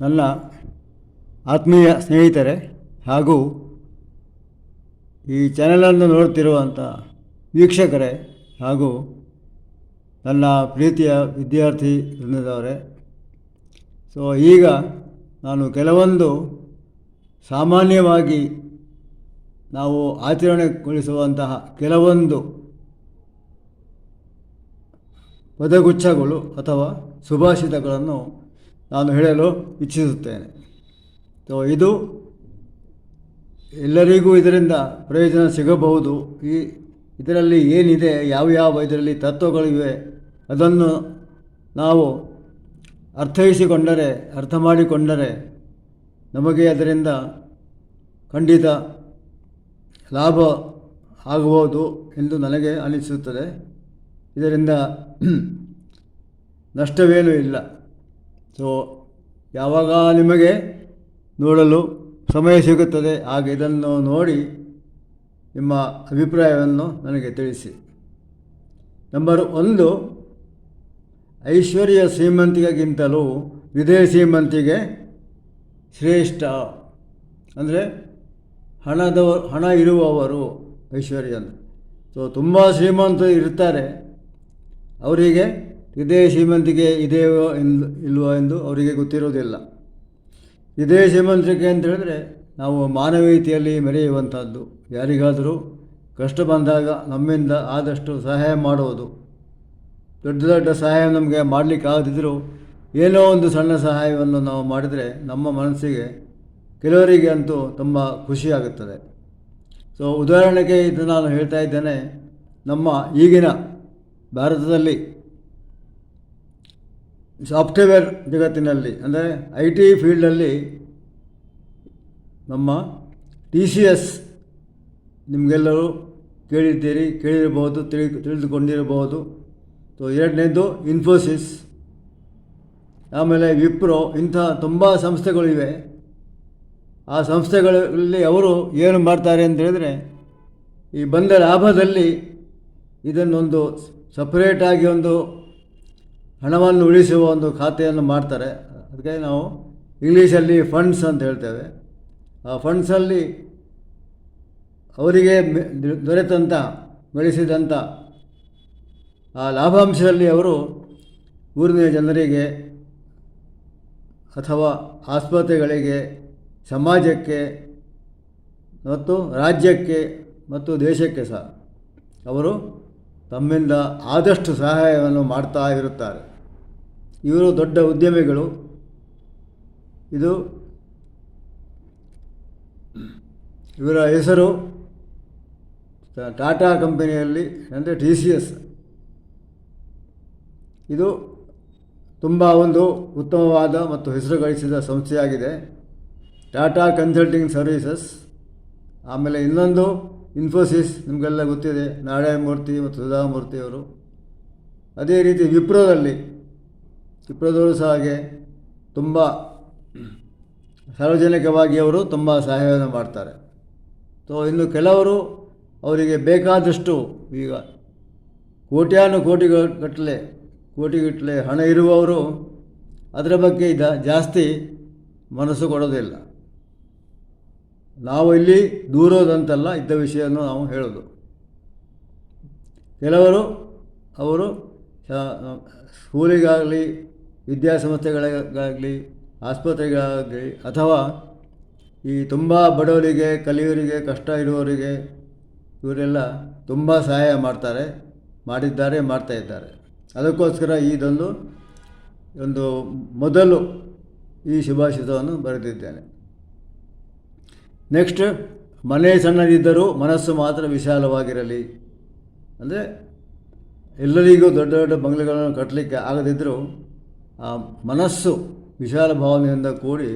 ನನ್ನ ಆತ್ಮೀಯ ಸ್ನೇಹಿತರೆ ಹಾಗೂ ಈ ಚಾನೆಲನ್ನು ನೋಡುತ್ತಿರುವಂಥ ವೀಕ್ಷಕರೇ ಹಾಗೂ ನನ್ನ ಪ್ರೀತಿಯ ವಿದ್ಯಾರ್ಥಿ ವೃಂದದವರೇ. ಸೊ ಈಗ ನಾನು ಕೆಲವೊಂದು ಸಾಮಾನ್ಯವಾಗಿ ನಾವು ಆಚರಣೆಗೊಳಿಸುವಂತಹ ಕೆಲವೊಂದು ಪದಗುಚ್ಛಗಳು ಅಥವಾ ಸುಭಾಷಿತಗಳನ್ನು ನಾನು ಹೇಳಲು ಇಚ್ಛಿಸುತ್ತೇನೆ. ಸೊ ಇದು ಎಲ್ಲರಿಗೂ ಇದರಿಂದ ಪ್ರಯೋಜನ ಸಿಗಬಹುದು. ಈ ಇದರಲ್ಲಿ ಏನಿದೆ, ಯಾವ ಯಾವ ಇದರಲ್ಲಿ ತತ್ವಗಳಿವೆ, ಅದನ್ನು ನಾವು ಅರ್ಥೈಸಿಕೊಂಡರೆ, ಅರ್ಥ ಮಾಡಿಕೊಂಡರೆ ನಮಗೆ ಅದರಿಂದ ಖಂಡಿತ ಲಾಭ ಆಗಬಹುದು ಎಂದು ನನಗೆ ಅನಿಸುತ್ತದೆ. ಇದರಿಂದ ನಷ್ಟವೇನೂ ಇಲ್ಲ. ಸೊ ಯಾವಾಗ ನಿಮಗೆ ನೋಡಲು ಸಮಯ ಸಿಗುತ್ತದೆ, ಆಗ ಇದನ್ನು ನೋಡಿ ನಿಮ್ಮ ಅಭಿಪ್ರಾಯವನ್ನು ನನಗೆ ತಿಳಿಸಿ. ನಂಬರ್ ಒಂದು, ಐಶ್ವರ್ಯ ಶ್ರೀಮಂತಿಗೆಗಿಂತಲೂ ವಿದೇಹ ಶ್ರೀಮಂತಿಗೆ ಶ್ರೇಷ್ಠ. ಅಂದರೆ ಹಣದ ಹಣ ಇರುವವರು ಐಶ್ವರ್ಯ ಅಂತ ಸೊ ತುಂಬ ಶ್ರೀಮಂತರು ಇರ್ತಾರೆ. ಅವರಿಗೆ ಇದೇ ಶ್ರೀಮಂತಿಕೆ ಇದೆಯೋ ಎಂದು, ಇಲ್ವೋ ಎಂದು ಅವರಿಗೆ ಗೊತ್ತಿರೋದಿಲ್ಲ. ಇದೇ ಶ್ರೀಮಂತಿಕೆ ಅಂತ ಹೇಳಿದ್ರೆ ನಾವು ಮಾನವೀಯತೆಯಲ್ಲಿ ಮೆರೆಯುವಂಥದ್ದು. ಯಾರಿಗಾದರೂ ಕಷ್ಟ ಬಂದಾಗ ನಮ್ಮಿಂದ ಆದಷ್ಟು ಸಹಾಯ ಮಾಡುವುದು ದೊಡ್ಡ ದೊಡ್ಡ ಸಹಾಯ ನಮಗೆ ಮಾಡಲಿಕ್ಕಾಗದಿದ್ದರೂ ಏನೋ ಒಂದು ಸಣ್ಣ ಸಹಾಯವನ್ನು ನಾವು ಮಾಡಿದರೆ ನಮ್ಮ ಮನಸ್ಸಿಗೆ ಕೆಲವರಿಗೆ ಅಂತೂ ತುಂಬ ಖುಷಿಯಾಗುತ್ತದೆ ಸೊ ಉದಾಹರಣೆಗೆ ಇದು ನಾನು ಹೇಳ್ತಾ ಇದ್ದೇನೆ, ನಮ್ಮ ಈಗಿನ ಭಾರತದಲ್ಲಿ ಸಾಫ್ಟ್ವೇರ್ ಜಗತ್ತಿನಲ್ಲಿ, ಅಂದರೆ ಐ ಟಿ ಫೀಲ್ಡಲ್ಲಿ ನಮ್ಮ ಟಿ ಸಿ ಎಸ್ ನಿಮಗೆಲ್ಲರೂ ಕೇಳಿದ್ದೀರಿ, ಕೇಳಿರಬಹುದು, ತಿಳಿ, ತಿಳಿದುಕೊಂಡಿರಬಹುದು. ಸೊ ಎರಡನೇದು ಇನ್ಫೋಸಿಸ್ ಆಮೇಲೆ ವಿಪ್ರೋ ಇಂಥ ತುಂಬ ಸಂಸ್ಥೆಗಳಿವೆ. ಆ ಸಂಸ್ಥೆಗಳಲ್ಲಿ ಅವರು ಏನು ಮಾಡ್ತಾರೆ ಅಂತ ಹೇಳಿದರೆ, ಈ ಬಂದ ಲಾಭದಲ್ಲಿ ಇದನ್ನೊಂದು ಸಪ್ರೇಟಾಗಿ ಒಂದು ಹಣವನ್ನು ಉಳಿಸುವ ಒಂದು ಖಾತೆಯನ್ನು ಮಾಡ್ತಾರೆ. ಅದಕ್ಕೆ ನಾವು ಇಂಗ್ಲೀಷಲ್ಲಿ ಫಂಡ್ಸ್ ಅಂತ ಹೇಳ್ತೇವೆ. ಆ ಫಂಡ್ಸಲ್ಲಿ ಅವರಿಗೆ ದೊರೆತಂಥ ಗಳಿಸಿದಂಥ ಆ ಲಾಭಾಂಶದಲ್ಲಿ ಅವರು ಊರಿನ ಜನರಿಗೆ ಅಥವಾ ಆಸ್ಪತ್ರೆಗಳಿಗೆ, ಸಮಾಜಕ್ಕೆ ಮತ್ತು ರಾಜ್ಯಕ್ಕೆ ಮತ್ತು ದೇಶಕ್ಕೆ ಸಹ ಅವರು ತಮ್ಮಿಂದ ಆದಷ್ಟು ಸಹಾಯವನ್ನು ಮಾಡ್ತಾ ಇರುತ್ತಾರೆ. ಇವರು ದೊಡ್ಡ ಉದ್ಯಮಿಗಳು. ಇದು ಇವರ ಹೆಸರು ಟಾಟಾ ಕಂಪನಿಯಲ್ಲಿ ಅಂದರೆ ಟಿ ಸಿ ಎಸ್. ಇದು ತುಂಬ ಒಂದು ಉತ್ತಮವಾದ ಮತ್ತು ಹೆಸರು ಗಳಿಸಿದ ಸಂಸ್ಥೆಯಾಗಿದೆ. Tata consulting services. ಆಮೇಲೆ ಇನ್ನೊಂದು ಇನ್ಫೋಸಿಸ್, ನಿಮಗೆಲ್ಲ ಗೊತ್ತಿದೆ, ನಾರಾಯಣಮೂರ್ತಿ ಮತ್ತು ಸುಧಾಮೂರ್ತಿಯವರು. ಅದೇ ರೀತಿ ವಿಪ್ರೋದಲ್ಲಿ ವಿಪ್ರೋದವರು ಸಹ ಹಾಗೆ ತುಂಬ ಸಾರ್ವಜನಿಕವಾಗಿ ಅವರು ತುಂಬ ಸಹಾಯವನ್ನು ಮಾಡ್ತಾರೆ. ಸೊ ಇನ್ನು ಕೆಲವರು ಅವರಿಗೆ ಬೇಕಾದಷ್ಟು ಈಗ ಕೋಟ್ಯಾನು ಕೋಟಿಗಳ ಗಟ್ಟಲೆ ಕೋಟಿಗಟ್ಟಲೆ ಹಣ ಇರುವವರು ಅದರ ಬಗ್ಗೆ ಇದ ಜಾಸ್ತಿ ಮನಸ್ಸು ಕೊಡೋದಿಲ್ಲ. ನಾವು ಇಲ್ಲಿ ದೂರೋದಂತಲ್ಲ, ಇದ್ದ ವಿಷಯವನ್ನು ನಾವು ಹೇಳೋದು. ಕೆಲವರು ಅವರು ಸ್ಕೂಲಿಗಾಗಲಿ ವಿದ್ಯಾಸಂಸ್ಥೆಗಳಿಗಾಗಲಿ, ಆಸ್ಪತ್ರೆಗಳಾಗಲಿ, ಅಥವಾ ಈ ತುಂಬ ಬಡವರಿಗೆ, ಕಲಿಯೋರಿಗೆ, ಕಷ್ಟ ಇರುವವರಿಗೆ ಇವರೆಲ್ಲ ತುಂಬ ಸಹಾಯ ಮಾಡ್ತಾರೆ, ಮಾಡಿದ್ದಾರೆ, ಮಾಡ್ತಾ ಇದ್ದಾರೆ. ಅದಕ್ಕೋಸ್ಕರ ಇದೊಂದು ಒಂದು ಮೊದಲು ಈ ಶುಭಾಶಿತವನ್ನು ಬರೆದಿದ್ದೇನೆ. ನೆಕ್ಸ್ಟ್, ಮನೆ ಸಣ್ಣದಿದ್ದರೂ ಮನಸ್ಸು ಮಾತ್ರ ವಿಶಾಲವಾಗಿರಲಿ. ಅಂದರೆ ಎಲ್ಲರಿಗೂ ದೊಡ್ಡ ದೊಡ್ಡ ಬಂಗ್ಲೆಗಳನ್ನು ಕಟ್ಟಲಿಕ್ಕೆ ಆಗದಿದ್ದರೂ ಆ ಮನಸ್ಸು ವಿಶಾಲ ಭಾವನೆಯಿಂದ ಕೂಡಿ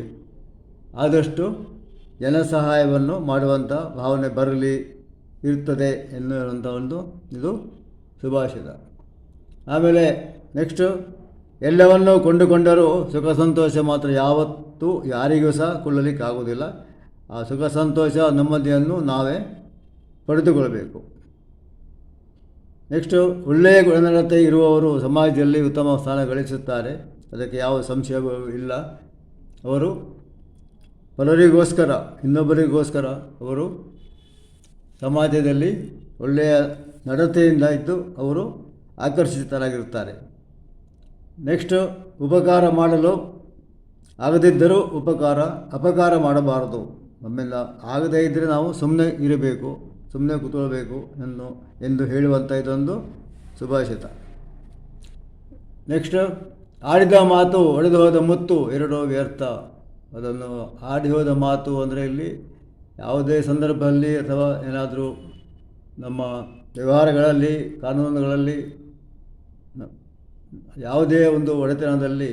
ಆದಷ್ಟು ಜನ ಸಹಾಯವನ್ನು ಮಾಡುವಂಥ ಭಾವನೆ ಬರಲಿ, ಇರ್ತದೆ ಎನ್ನುವಂಥ ಒಂದು ಇದು ಸುಭಾಷಿತ. ಆಮೇಲೆ ನೆಕ್ಸ್ಟು ಎಲ್ಲವನ್ನೂ ಕೊಂಡುಕೊಂಡರೂ ಸುಖ ಸಂತೋಷ ಮಾತ್ರ ಯಾವತ್ತೂ ಯಾರಿಗೂ ಸಹ ಕೊಳ್ಳಲಿಕ್ಕಾಗೋದಿಲ್ಲ ಆ ಸುಖ ಸಂತೋಷ ನೆಮ್ಮದಿಯನ್ನು ನಾವೇ ಪಡೆದುಕೊಳ್ಳಬೇಕು ನೆಕ್ಸ್ಟು ಒಳ್ಳೆಯ ಗುಣನಡತೆ ಇರುವವರು ಸಮಾಜದಲ್ಲಿ ಉತ್ತಮ ಸ್ಥಾನ ಗಳಿಸುತ್ತಾರೆ. ಅದಕ್ಕೆ ಯಾವ ಸಂಶಯವೂ ಇಲ್ಲ. ಅವರು ಪಲರಿಗೋಸ್ಕರ, ಇನ್ನೊಬ್ಬರಿಗೋಸ್ಕರ ಅವರು ಸಮಾಜದಲ್ಲಿ ಒಳ್ಳೆಯ ನಡತೆಯಿಂದ ಇದ್ದು ಅವರು ಆಕರ್ಷಿತರಾಗಿರುತ್ತಾರೆ. ನೆಕ್ಸ್ಟು ಉಪಕಾರ ಮಾಡಲು ಆಗದಿದ್ದರೂ ಉಪಕಾರ, ಅಪಕಾರ ಮಾಡಬಾರದು. ನಮ್ಮೆಲ್ಲ ಆಗದೇ ಇದ್ದರೆ ನಾವು ಸುಮ್ಮನೆ ಇರಬೇಕು ಸುಮ್ಮನೆ ಕೂತ್ಕೊಳ್ಬೇಕು ಎಂದು ಎಂದು ಹೇಳುವಂಥ ಇದೊಂದು ಸುಭಾಷಿತ ನೆಕ್ಸ್ಟ್ ಆಡಿದ ಮಾತು ಒಡೆದು ಹೋದ ಮುತ್ತು ಎರಡೂ ವ್ಯರ್ಥ. ಅದನ್ನು ಆಡಿ ಹೋದ ಮಾತು ಅಂದರೆ ಇಲ್ಲಿ ಯಾವುದೇ ಸಂದರ್ಭದಲ್ಲಿ ಅಥವಾ ಏನಾದರೂ ನಮ್ಮ ವ್ಯವಹಾರಗಳಲ್ಲಿ, ಕಾನೂನುಗಳಲ್ಲಿ, ಯಾವುದೇ ಒಂದು ಒಡೆತನದಲ್ಲಿ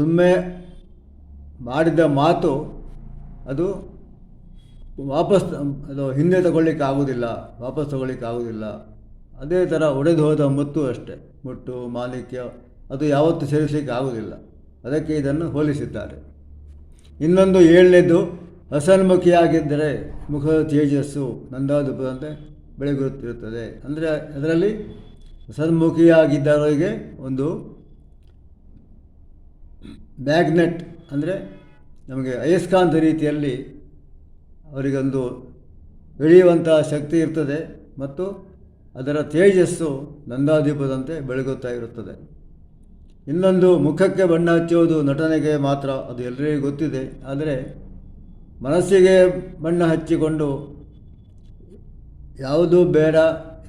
ಒಮ್ಮೆ ಮಾಡಿದ ಮಾತು ಅದು ವಾಪಸ್ ಅದು ಹಿಂದೆ ತಗೊಳ್ಳಿಕ್ಕೆ ಆಗೋದಿಲ್ಲ ವಾಪಸ್ ತಗೊಳ್ಳಿಕ್ಕೆ ಆಗೋದಿಲ್ಲ ಅದೇ ಥರ ಒಡೆದು ಹೋದ ಮುತ್ತು ಅಷ್ಟೇ, ಮುಟ್ಟು ಮಾಲಿಕ್ಯ ಅದು ಯಾವತ್ತೂ ಸೇರಿಸಲಿಕ್ಕೆ ಆಗೋದಿಲ್ಲ. ಅದಕ್ಕೆ ಇದನ್ನು ಹೋಲಿಸಿದ್ದಾರೆ. ಇನ್ನೊಂದು ಏಳನೇದು, ಹಸನ್ಮುಖಿಯಾಗಿದ್ದರೆ ಮುಖದ ತೇಜಸ್ಸು ನಂದಾದುಪದಂತೆ ಬೆಳಗುತ್ತಿರುತ್ತದೆ. ಅಂದರೆ ಅದರಲ್ಲಿ ಹಸನ್ಮುಖಿಯಾಗಿದ್ದವರಿಗೆ ಒಂದು ಮ್ಯಾಗ್ನೆಟ್, ಅಂದರೆ ನಮಗೆ ಅಯಸ್ಕಾಂತ ರೀತಿಯಲ್ಲಿ ಅವರಿಗೊಂದು ಬೆಳೆಯುವಂತಹ ಶಕ್ತಿ ಇರ್ತದೆ ಮತ್ತು ಅದರ ತೇಜಸ್ಸು ನಂದಾದೀಪದಂತೆ ಬೆಳಗುತ್ತಾ ಇರುತ್ತದೆ. ಇನ್ನೊಂದು ಮುಖಕ್ಕೆ ಬಣ್ಣ ಹಚ್ಚುವುದು ನಟನೆಗೆ ಮಾತ್ರ ಅದು ಎಲ್ಲರಿಗೂ ಗೊತ್ತಿದೆ. ಆದರೆ ಮನಸ್ಸಿಗೆ ಬಣ್ಣ ಹಚ್ಚಿಕೊಂಡು ಯಾವುದು ಬೇಡ,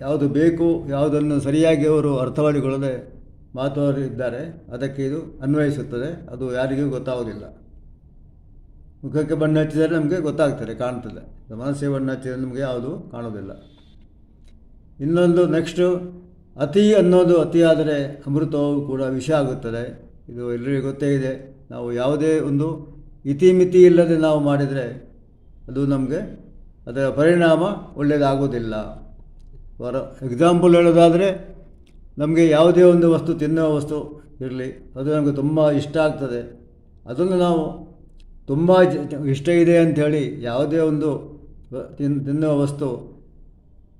ಯಾವುದು ಬೇಕು, ಯಾವುದನ್ನು ಸರಿಯಾಗಿ ಅವರು ಅರ್ಥ ಮಾಡಿಕೊಳ್ಳದೆ ಅದಕ್ಕೆ ಇದು ಅನ್ವಯಿಸುತ್ತದೆ. ಅದು ಯಾರಿಗೂ ಗೊತ್ತಾಗೋದಿಲ್ಲ ಮುಖಕ್ಕೆ ಬಣ್ಣ ಹಚ್ಚಿದರೆ ನಮಗೆ ಗೊತ್ತಾಗ್ತದೆ, ಕಾಣ್ತದೆ. ಮನಸ್ಸಿಗೆ ಬಣ್ಣ ಹಚ್ಚಿದರೆ ನಮಗೆ ಯಾವುದು ಕಾಣೋದಿಲ್ಲ ಇನ್ನೊಂದು ನೆಕ್ಸ್ಟು ಅತಿ ಅನ್ನೋದು ಅತಿಯಾದರೆ ಅಮೃತವು ಕೂಡ ವಿಷ ಆಗುತ್ತದೆ. ಇದು ಎಲ್ಲರಿಗೂ ಗೊತ್ತೇ ಇದೆ. ನಾವು ಯಾವುದೇ ಒಂದು ಇತಿಮಿತಿ ಇಲ್ಲದೆ ನಾವು ಮಾಡಿದರೆ ಅದು ನಮಗೆ ಅದರ ಪರಿಣಾಮ ಒಳ್ಳೆಯದಾಗೋದಿಲ್ಲ ಫಾರ್ ಎಕ್ಸಾಂಪಲ್ ಹೇಳೋದಾದರೆ ನಮಗೆ ಯಾವುದೇ ಒಂದು ವಸ್ತು ತಿನ್ನುವ ವಸ್ತು ಇರಲಿ, ಅದು ನಮಗೆ ತುಂಬ ಇಷ್ಟ ಆಗ್ತದೆ. ಅದನ್ನು ನಾವು ತುಂಬ ಇಷ್ಟ ಇದೆ ಅಂಥೇಳಿ ಯಾವುದೇ ಒಂದು ತಿನ್, ತಿನ್ನುವ ವಸ್ತು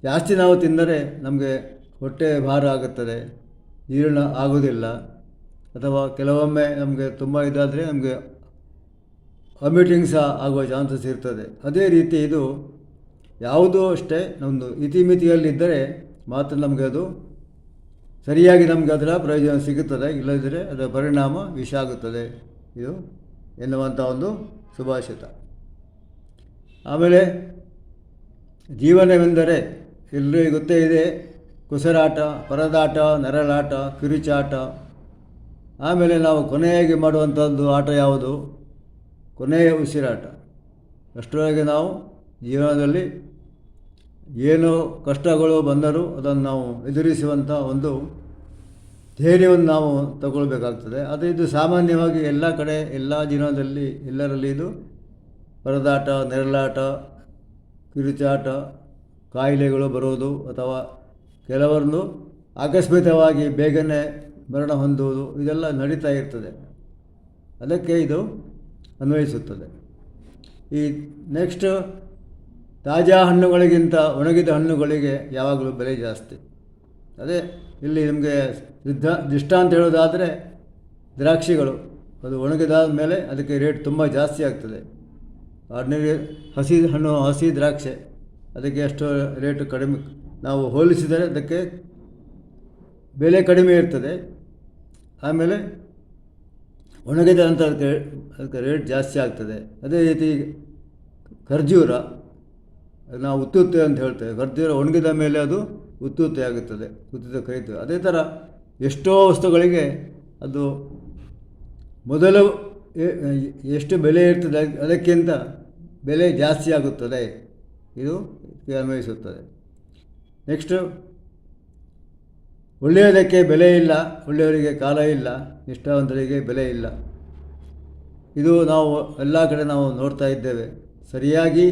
ಜಾಸ್ತಿ ನಾವು ತಿಂದರೆ ನಮಗೆ ಹೊಟ್ಟೆ ಭಾರ ಆಗುತ್ತದೆ, ಜೀರ್ಣ ಆಗೋದಿಲ್ಲ ಅಥವಾ ಕೆಲವೊಮ್ಮೆ ನಮಗೆ ತುಂಬ ಇದಾದರೆ ನಮಗೆ ವಾಮಿಟಿಂಗ್ ಸಹ ಆಗುವ ಚಾನ್ಸಸ್ ಇರ್ತದೆ. ಅದೇ ರೀತಿ ಇದು ಯಾವುದೂ ಅಷ್ಟೇ ನಮ್ಮದು ಇತಿಮಿತಿಯಲ್ಲಿದ್ದರೆ ಮಾತ್ರ ನಮಗೆ ಅದು ಸರಿಯಾಗಿ ನಮಗೆ ಅದರ ಪ್ರಯೋಜನ ಸಿಗುತ್ತದೆ. ಇಲ್ಲದಿದ್ದರೆ ಅದರ ಪರಿಣಾಮ ವಿಷ ಆಗುತ್ತದೆ. ಇದು ಎನ್ನುವಂಥ ಒಂದು ಸುಭಾಷಿತ ಆಮೇಲೆ ಜೀವನವೆಂದರೆ ಎಲ್ಲರಿಗೂ ಗೊತ್ತೇ ಇದೆ. ಕುಸರಾಟ, ಪರದಾಟ, ನರಳಾಟ, ಕಿರುಚಾಟ. ಆಮೇಲೆ ನಾವು ಕೊನೆಯಾಗಿ ಮಾಡುವಂಥದ್ದು ಆಟ ಯಾವುದು? ಕೊನೆಯ ಉಸಿರಾಟ. ಅಷ್ಟರೊಳಗೆ ನಾವು ಜೀವನದಲ್ಲಿ ಏನು ಕಷ್ಟಗಳು ಬಂದರೂ ಅದನ್ನು ನಾವು ಎದುರಿಸುವಂಥ ಒಂದು ಧೈರ್ಯವನ್ನು ನಾವು ತಗೊಳ್ಬೇಕಾಗ್ತದೆ. ಅದು ಇದು ಸಾಮಾನ್ಯವಾಗಿ ಎಲ್ಲ ಕಡೆ, ಎಲ್ಲ ಜೀವನದಲ್ಲಿ ಎಲ್ಲರಲ್ಲಿ ಇದು ಪರದಾಟ, ನೆರಳಾಟ, ಕಿರುಚಾಟ ಕಾಯಿಲೆಗಳು ಬರೋದು ಅಥವಾ ಕೆಲವರನ್ನು ಆಕಸ್ಮಿಕವಾಗಿ ಬೇಗನೆ ಮರಣ ಹೊಂದುವುದು, ಇದೆಲ್ಲ ನಡೀತಾ ಇರ್ತದೆ. ಅದಕ್ಕೆ ಇದು ಅನ್ವಯಿಸುತ್ತದೆ. ಈ ನೆಕ್ಸ್ಟ್ ತಾಜಾ ಹಣ್ಣುಗಳಿಗಿಂತ ಒಣಗಿದ ಹಣ್ಣುಗಳಿಗೆ ಯಾವಾಗಲೂ ಬೆಲೆ ಜಾಸ್ತಿ. ಅದೇ ಇಲ್ಲಿ ನಿಮಗೆ ಸಿದ್ಧ ದೃಷ್ಟಾಂತ ಹೇಳೋದಾದರೆ ದ್ರಾಕ್ಷಿಗಳು. ಅದು ಒಣಗಿದಾದ ಮೇಲೆ ಅದಕ್ಕೆ ರೇಟ್ ತುಂಬ ಜಾಸ್ತಿ ಆಗ್ತದೆ. ಆರ್ಡಿನರಿ ಹಸಿ ಹಣ್ಣು, ಹಸಿ ದ್ರಾಕ್ಷೆ. ಅದಕ್ಕೆ ಎಷ್ಟು ರೇಟು ಕಡಿಮೆ, ನಾವು ಹೋಲಿಸಿದರೆ ಅದಕ್ಕೆ ಬೆಲೆ ಕಡಿಮೆ ಇರ್ತದೆ. ಆಮೇಲೆ ಒಣಗಿದ ನಂತರ ಅದಕ್ಕೆ ಅದಕ್ಕೆ ರೇಟ್ ಜಾಸ್ತಿ ಆಗ್ತದೆ. ಅದೇ ರೀತಿ ಖರ್ಜೂರ, ನಾವು ಉತ್ತುತ್ತೆ ಅಂತ ಹೇಳ್ತೇವೆ. ಖರ್ಜೂರ ಒಣಗಿದ ಮೇಲೆ ಅದು ಉತ್ತುತ್ತೆ ಆಗುತ್ತದೆ, ಉತ್ತುತ್ತೆ ಕರೀತೇವೆ ಅದೇ ಥರ ಎಷ್ಟೋ ವಸ್ತುಗಳಿಗೆ ಅದು ಮೊದಲು ಎಷ್ಟು ಬೆಲೆ ಇರ್ತದೆ, ಅದಕ್ಕಿಂತ ಬೆಲೆ ಜಾಸ್ತಿ ಆಗುತ್ತದೆ. ಇದು ಅನ್ವಯಿಸುತ್ತದೆ. ನೆಕ್ಸ್ಟು ಒಳ್ಳೆಯದಕ್ಕೆ ಬೆಲೆ ಇಲ್ಲ, ಒಳ್ಳೆಯವರಿಗೆ ಕಾಲ ಇಲ್ಲ, ನಿಷ್ಠಾವಂತರಿಗೆ ಬೆಲೆ ಇಲ್ಲ. ಇದು ನಾವು ಎಲ್ಲ ಕಡೆ ನಾವು ನೋಡ್ತಾ ಇದ್ದೇವೆ. ಸರಿಯಾಗಿ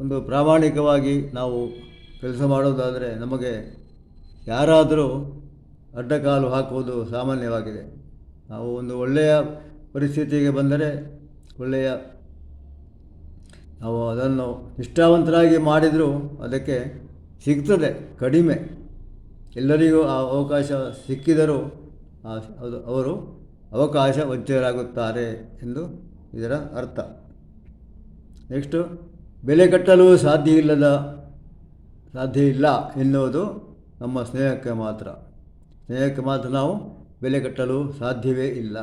ಒಂದು ಪ್ರಾಮಾಣಿಕವಾಗಿ ನಾವು ಕೆಲಸ ಮಾಡೋದಾದರೆ ನಮಗೆ ಯಾರಾದರೂ ಅಡ್ಡಕಾಲು ಹಾಕುವುದು ಸಾಮಾನ್ಯವಾಗಿದೆ. ನಾವು ಒಂದು ಒಳ್ಳೆಯ ಪರಿಸ್ಥಿತಿಗೆ ಬಂದರೆ ಒಳ್ಳೆಯ ನಾವು ಅದನ್ನು ನಿಷ್ಠಾವಂತರಾಗಿ ಮಾಡಿದರೂ ಅದಕ್ಕೆ ಸಿಗ್ತದೆ, ಕಡಿಮೆ. ಎಲ್ಲರಿಗೂ ಆ ಅವಕಾಶ ಸಿಕ್ಕಿದರೂ ಅವರು ಅವಕಾಶ ವಂಚಿತರಾಗುತ್ತಾರೆ ಎಂದು ಇದರ ಅರ್ಥ. ನೆಕ್ಸ್ಟು, ಬೆಲೆ ಕಟ್ಟಲು ಸಾಧ್ಯ ಇಲ್ಲದ, ಸಾಧ್ಯ ಇಲ್ಲ ಎನ್ನುವುದು ನಮ್ಮ ಸ್ನೇಹಕ್ಕೆ ಮಾತ್ರ. ಸ್ನೇಹಕ್ಕೆ ಮಾತ್ರ ನಾವು ಬೆಲೆ ಕಟ್ಟಲು ಸಾಧ್ಯವೇ ಇಲ್ಲ.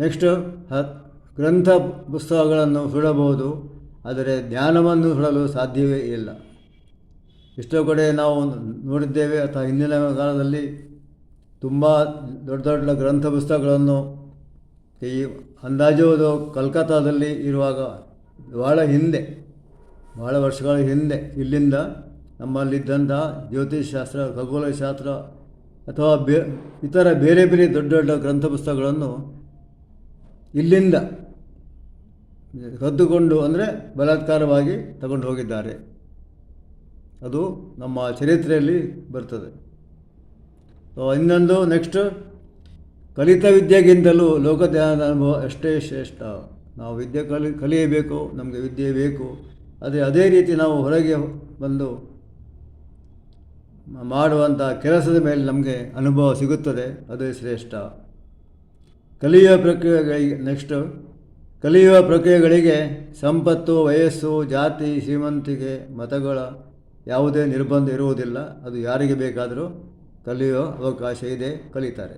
ನೆಕ್ಸ್ಟು ಗ್ರಂಥ ಪುಸ್ತಕಗಳನ್ನು ಸುಡಬಹುದು ಆದರೆ ಜ್ಞಾನವನ್ನು ಸುಡಲು ಸಾಧ್ಯವೇ ಇಲ್ಲ. ಎಷ್ಟೋ ಕಡೆ ನಾವು ನೋಡಿದ್ದೇವೆ, ಅಥವಾ ಹಿಂದಿನ ಕಾಲದಲ್ಲಿ ತುಂಬ ದೊಡ್ಡ ದೊಡ್ಡ ಗ್ರಂಥ ಪುಸ್ತಕಗಳನ್ನು ಈ ಅಂದಾಜುವುದು ಅದು ಕಲ್ಕತ್ತಾದಲ್ಲಿ ಇರುವಾಗ ಭಾಳ ಹಿಂದೆ ಭಾಳ ವರ್ಷಗಳ ಹಿಂದೆ, ಇಲ್ಲಿಂದ ನಮ್ಮಲ್ಲಿದ್ದಂಥ ಜ್ಯೋತಿಷಾಸ್ತ್ರ ಖಗೋಳಶಾಸ್ತ್ರ ಅಥವಾ ಬೇ, ಇತರ ಬೇರೆ ಬೇರೆ ದೊಡ್ಡ ದೊಡ್ಡ ಗ್ರಂಥ ಪುಸ್ತಕಗಳನ್ನು ಇಲ್ಲಿಂದ ಕದ್ದುಕೊಂಡು ಅಂದರೆ ಬಲಾತ್ಕಾರವಾಗಿ ತಗೊಂಡು ಹೋಗಿದ್ದಾರೆ. ಅದು ನಮ್ಮ ಚರಿತ್ರೆಯಲ್ಲಿ ಬರ್ತದೆ. ಇನ್ನೊಂದು ನೆಕ್ಸ್ಟ್ ಕಲಿತ ವಿದ್ಯೆಗಿಂತಲೂ ಲೋಕಜ್ಞಾನದ ಅನುಭವ ಎಷ್ಟೇ ಶ್ರೇಷ್ಠ. ನಾವು ವಿದ್ಯೆ ಕಲಿ, ಕಲಿಯಬೇಕು, ನಮಗೆ ವಿದ್ಯೆ ಬೇಕು. ಅದೇ ಅದೇ ರೀತಿ ನಾವು ಹೊರಗೆ ಬಂದು ಮಾಡುವಂಥ ಕೆಲಸದ ಮೇಲೆ ನಮಗೆ ಅನುಭವ ಸಿಗುತ್ತದೆ. ಅದೇ ಶ್ರೇಷ್ಠ. ಕಲಿಯುವ ಪ್ರಕ್ರಿಯೆಗಳಿಗೆ ನೆಕ್ಸ್ಟು ಕಲಿಯುವ ಪ್ರಕ್ರಿಯೆಗಳಿಗೆ ಸಂಪತ್ತು, ವಯಸ್ಸು, ಜಾತಿ ಶ್ರೀಮಂತಿಕೆ ಮತಗಳ ಯಾವುದೇ ನಿರ್ಬಂಧ ಇರುವುದಿಲ್ಲ. ಅದು ಯಾರಿಗೆ ಬೇಕಾದರೂ ಕಲಿಯುವ ಅವಕಾಶ ಇದೆ, ಕಲಿತಾರೆ.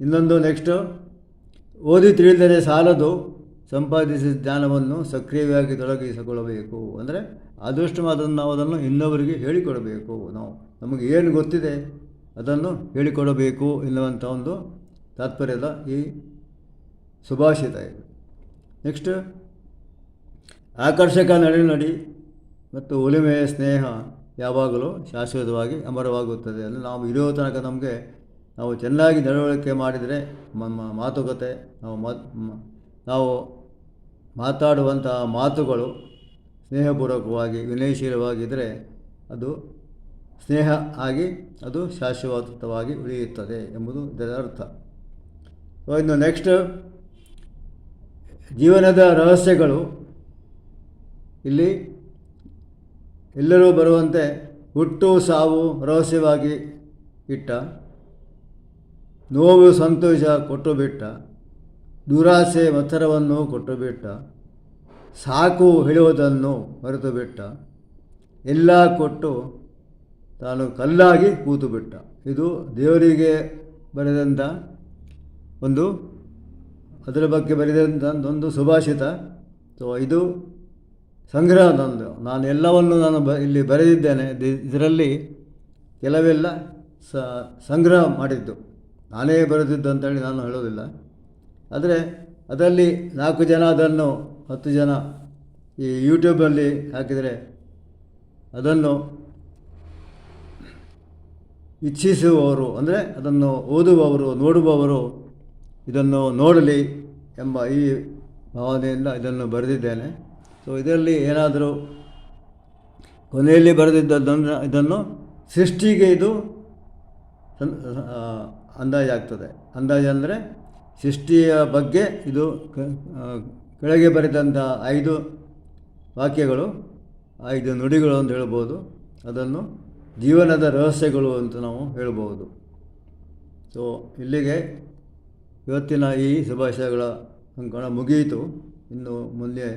ಇನ್ನೊಂದು ನೆಕ್ಸ್ಟು ಓದಿ ತಿಳಿದರೆ ಸಾಲದು ಸಂಪಾದಿಸಿದ ಜ್ಞಾನವನ್ನು ಸಕ್ರಿಯವಾಗಿ ತೊಡಗಿಸಿಕೊಳ್ಳಬೇಕು. ಅಂದರೆ ಆದಷ್ಟು ಅದನ್ನು ನಾವು ಅದನ್ನು ಇನ್ನೊಬ್ಬರಿಗೆ ಹೇಳಿಕೊಡಬೇಕು. ನಾವು ನಮಗೆ ಏನು ಗೊತ್ತಿದೆ ಅದನ್ನು ಹೇಳಿಕೊಡಬೇಕು ಎನ್ನುವಂಥ ಒಂದು ತಾತ್ಪರ್ಯದ ಈ ಸುಭಾಷಿತ ಇದು. ನೆಕ್ಸ್ಟ್ ಆಕರ್ಷಕ ನಡೆ ಮತ್ತು ಉಳಿಮೆಯ ಸ್ನೇಹ ಯಾವಾಗಲೂ ಶಾಶ್ವತವಾಗಿ ಅಮರವಾಗುತ್ತದೆ. ಅಂದರೆ ನಾವು ಇರೋ ತನಕ ನಮಗೆ ನಾವು ಚೆನ್ನಾಗಿ ನಡವಳಿಕೆ ಮಾಡಿದರೆ ನಮ್ಮ ಮಾತುಕತೆ, ನಾವು ನಾವು ಮಾತಾಡುವಂತಹ ಮಾತುಗಳು ಸ್ನೇಹಪೂರ್ವಕವಾಗಿ, ವಿನಯಶೀಲವಾಗಿದ್ದರೆ ಅದು ಸ್ನೇಹ ಆಗಿ, ಅದು ಶಾಶ್ವತವಾಗಿ ಉಳಿಯುತ್ತದೆ ಎಂಬುದು ಇದರ ಅರ್ಥ. ಇನ್ನು ನೆಕ್ಸ್ಟ್ ಜೀವನದ ರಹಸ್ಯಗಳು. ಇಲ್ಲಿ ಎಲ್ಲರೂ ಬರುವಂತೆ ಹುಟ್ಟು ಸಾವು ರಹಸ್ಯವಾಗಿ ಇಟ್ಟ. ನೋವು ಸಂತೋಷ ಕೊಟ್ಟು ಬಿಟ್ಟ. ದುರಾಸೆ ಮತ್ಸರವನ್ನು ಕೊಟ್ಟು ಬಿಟ್ಟ. ಸಾಕು ಹೇಳುವುದನ್ನು ಮರೆತು ಬಿಟ್ಟ. ಎಲ್ಲ ಕೊಟ್ಟು ತಾನು ಕಲ್ಲಾಗಿ ಕೂತು ಬಿಟ್ಟ. ಇದು ದೇವರಿಗೆ ಬರೆದಂಥ ಒಂದು ಅದರ ಬಗ್ಗೆ ಬರೆದಂಥ ಒಂದು ಸುಭಾಷಿತ. ಸೊ ಇದು ಸಂಗ್ರಹ ನಂದು. ನಾನು ಎಲ್ಲವನ್ನು ನಾನು ಬ ಇಲ್ಲಿ ಬರೆದಿದ್ದೇನೆ. ಇದರಲ್ಲಿ ಕೆಲವೆಲ್ಲ ಸಂಗ್ರಹ ಮಾಡಿದ್ದು. ನಾನೇ ಬರೆದಿದ್ದು ಅಂತೇಳಿ ನಾನು ಹೇಳೋದಿಲ್ಲ. ಆದರೆ ಅದರಲ್ಲಿ ನಾಲ್ಕು ಜನ ಅದನ್ನು ಹತ್ತು ಜನ ಈ ಯೂಟ್ಯೂಬಲ್ಲಿ ಹಾಕಿದರೆ ಅದನ್ನು ಇಚ್ಛಿಸುವವರು, ಅಂದರೆ ಅದನ್ನು ಓದುವವರು, ನೋಡುವವರು ಇದನ್ನು ನೋಡಲಿ ಎಂಬ ಈ ಭಾವನೆಯಿಂದ ಇದನ್ನು ಬರೆದಿದ್ದೇನೆ. ಸೊ ಇದರಲ್ಲಿ ಏನಾದರೂ ಕೊನೆಯಲ್ಲಿ ಬರೆದಿದ್ದದನ್ನು ಇದನ್ನು ಸೃಷ್ಟಿಗೆ ಇದು ಅಂದಾಜಾಗ್ತದೆ ಅಂದಾಜು ಅಂದರೆ ಸೃಷ್ಟಿಯ ಬಗ್ಗೆ ಇದು ಕೆಳಗೆ ಬರೆದಂಥ ಐದು ವಾಕ್ಯಗಳು, ಐದು ನುಡಿಗಳು ಅಂತ ಹೇಳ್ಬೋದು. ಅದನ್ನು ಜೀವನದ ರಹಸ್ಯಗಳು ಅಂತ ನಾವು ಹೇಳ್ಬೋದು. ಸೊ ಇಲ್ಲಿಗೆ ಇವತ್ತಿನ ಈ ಶುಭಾಶಯಗಳ ಅಂಕಣ ಮುಗಿಯಿತು. ಇನ್ನು ಮುಂದೆ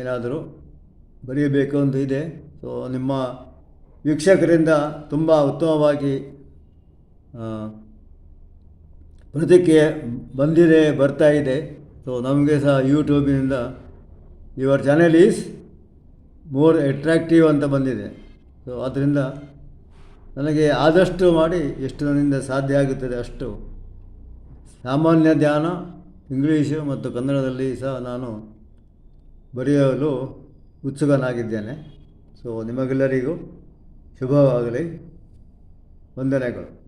ಏನಾದರೂ ಬರೆಯಬೇಕು ಅಂತ ಇದೆ. ಸೊ ನಿಮ್ಮ ವೀಕ್ಷಕರಿಂದ ತುಂಬ ಉತ್ತಮವಾಗಿ ಪ್ರತಿಕ್ರಿಯೆ ಬಂದಿದೆ, ಬರ್ತಾ ಇದೆ. ಸೊ ನಮಗೆ ಸಹ ಯೂಟ್ಯೂಬಿನಿಂದ your channel is more attractive ಅಂತ ಬಂದಿದೆ. ಸೊ ಆದ್ದರಿಂದ ನನಗೆ ಆದಷ್ಟು ಮಾಡಿ ಎಷ್ಟು ನನ್ನಿಂದ ಸಾಧ್ಯ ಆಗುತ್ತದೆ ಅಷ್ಟು ಸಾಮಾನ್ಯ ಧ್ಯಾನ ಇಂಗ್ಲೀಷು ಮತ್ತು ಕನ್ನಡದಲ್ಲಿ ಸಹ ನಾನು ಬರೆಯಲು ಉತ್ಸುಕನಾಗಿದ್ದೇನೆ. ಸೊ ನಿಮಗೆಲ್ಲರಿಗೂ ಶುಭವಾಗಲಿ. ವಂದನೆಗಳು.